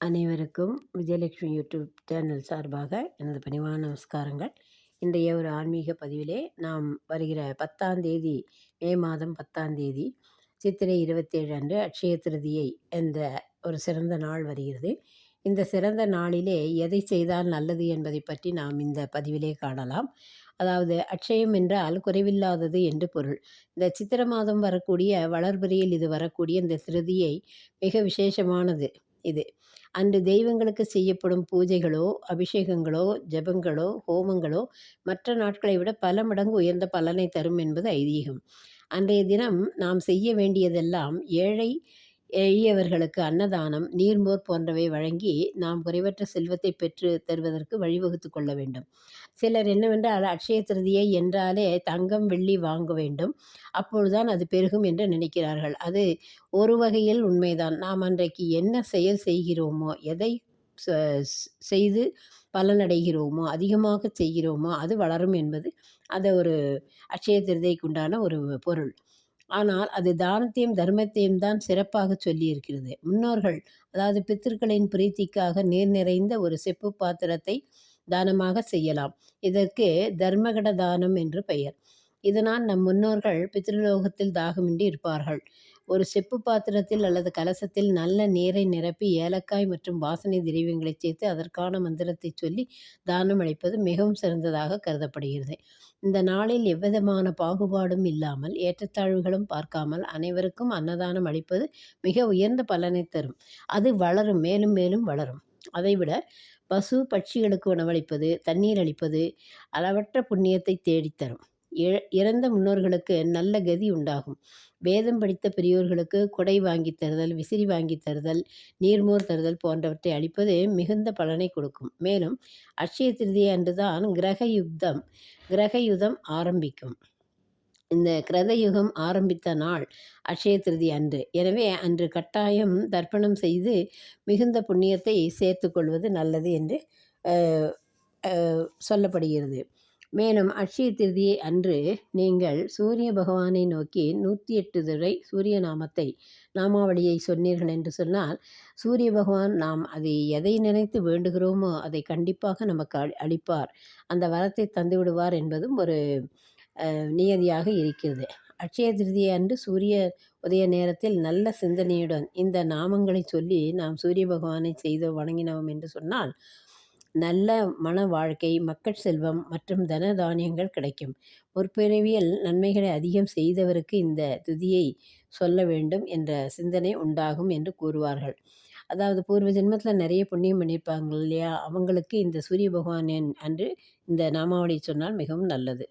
அனைவருக்கும் Vijayalakshmi YouTube channel சார்பாக எனது பணிவான நமஸ்காரங்கள். இன்றைய ஒரு ஆன்மீக பதிவிலே நாம் வருகிற பத்தாம் தேதி மே மாதம் பத்தாம் தேதி சித்திரை இருபத்தேழு அன்று அட்சய திருதியை என்ற ஒரு சிறந்த நாள் வருகிறது. இந்த சிறந்த நாளிலே எதை செய்தால் நல்லது என்பதை பற்றி நாம் இந்த பதிவிலே காணலாம். அதாவது அட்சயம் என்றால் குறைவில்லாதது என்று பொருள். இந்த சித்திர மாதம் வரக்கூடிய வளர்பிறையில் இது வரக்கூடிய இந்த திருதியை மிக விசேஷமானது இது. அன்று தெய்வங்களுக்கு செய்யப்படும் பூஜைகளோ அபிஷேகங்களோ ஜெபங்களோ ஹோமங்களோ மற்ற நாட்களை விட பல மடங்கு உயர்ந்த பலனை தரும் என்பது ஐதீகம். அன்றைய தினம் நாம் செய்ய வேண்டியதெல்லாம் ஏழை எளியவர்களுக்கு அன்னதானம் நீர்மோர் போன்றவை வழங்கி நாம் குறைவற்ற செல்வத்தை பெற்று தருவதற்கு வழிவகுத்து கொள்ள வேண்டும். சிலர் என்னவென்றால் அட்சய திருதியை என்றாலே தங்கம் வெள்ளி வாங்க வேண்டும். அப்பொழுதுதான் அது பெருகும் என்று நினைக்கிறார்கள். அது ஒரு வகையில் உண்மைதான். நாம் அன்றைக்கு என்ன செயல் செய்கிறோமோ எதை செய்து பலனடைகிறோமோ அதிகமாக செய்கிறோமோ அது வளரும் என்பது அதை ஒரு அக்ஷய திருதைக்குண்டான ஒரு பொருள். ஆனால் அது தானத்தையும் தர்மத்தையும் தான் சிறப்பாக சொல்லியிருக்கிறது. முன்னோர்கள் அதாவது பித்திருக்களின் பிரீத்திக்காக நீர் நிறைந்த ஒரு செப்பு பாத்திரத்தை தானமாக செய்யலாம். இதற்கு தர்மகட தானம் என்று பெயர். இதனால் நம் முன்னோர்கள் பித்ருலோகத்தில் தாகமின்றி இருப்பார்கள். ஒரு செப்பு பாத்திரத்தில் அல்லது கலசத்தில் நல்ல நீரை நிரப்பி ஏலக்காய் மற்றும் வாசனை திரவியங்களை சேர்த்து அதற்கான மந்திரத்தை சொல்லி தானம் அளிப்பது மிகவும் சிறந்ததாக கருதப்படுகிறது. இந்த நாளில் எவ்விதமான பாகுபாடும் இல்லாமல் ஏற்றத்தாழ்வுகளும் பார்க்காமல் அனைவருக்கும் அன்னதானம் அளிப்பது மிக உயர்ந்த பலனை தரும். அது வளரும் மேலும் மேலும் வளரும். அதைவிட பசு பட்சிகளுக்கு உணவளிப்பது தண்ணீர் அளிப்பது அளவற்ற புண்ணியத்தை தேடித்தரும் இறந்த முன்னோர்களுக்கு நல்ல கதி உண்டாகும். வேதம் படித்த பெரியோர்களுக்கு கொடை வாங்கி தருதல் விசிறி வாங்கி தருதல் நீர்மோர் தருதல் போன்றவற்றை அளிப்பது மிகுந்த பலனை கொடுக்கும். மேலும் அக்ஷய திருதியை அன்றுதான் கிரக யுத்தம் கிரக யுதம் ஆரம்பிக்கும். இந்த கிரதயுகம் ஆரம்பித்த நாள் அக்ஷய திருதி அன்று. எனவே அன்று கட்டாயம் தர்ப்பணம் செய்து மிகுந்த புண்ணியத்தை சேர்த்து கொள்வது நல்லது என்று சொல்லப்படுகிறது. மேலும் அட்சய திருதியை அன்று நீங்கள் சூரிய பகவானை நோக்கி நூற்றி எட்டு தடவை சூரிய நாமத்தை நாமாவளியை சொன்னீர்கள் என்று சொன்னால் சூரிய பகவான் நாம் அதை எதை நினைத்து வேண்டுகிறோமோ அதை கண்டிப்பாக நமக்கு அளிப்பார். அந்த வரத்தை தந்து விடுவார் என்பதும் ஒரு நியதியாக இருக்கிறது. அட்சய திருதியை அன்று சூரிய உதய நேரத்தில் நல்ல சிந்தனையுடன் இந்த நாமங்களை சொல்லி நாம் சூரிய பகவானை செய்து வணங்கினோம் என்று சொன்னால் நல்ல மன வாழ்க்கை மக்கள் செல்வம் மற்றும் தன தானியங்கள் கிடைக்கும். முற்பிறவியில் நன்மைகளை அதிகம் செய்தவருக்கு இந்த துதியை சொல்ல வேண்டும் என்ற சிந்தனை உண்டாகும் என்று கூறுவார்கள். அதாவது பூர்வ ஜென்மத்தில் நிறைய புண்ணியம் பண்ணியிருப்பாங்க இல்லையா? அவங்களுக்கு இந்த சூரிய பகவான் அன்று இந்த நாமாவளி சொன்னால் மிகவும் நல்லது.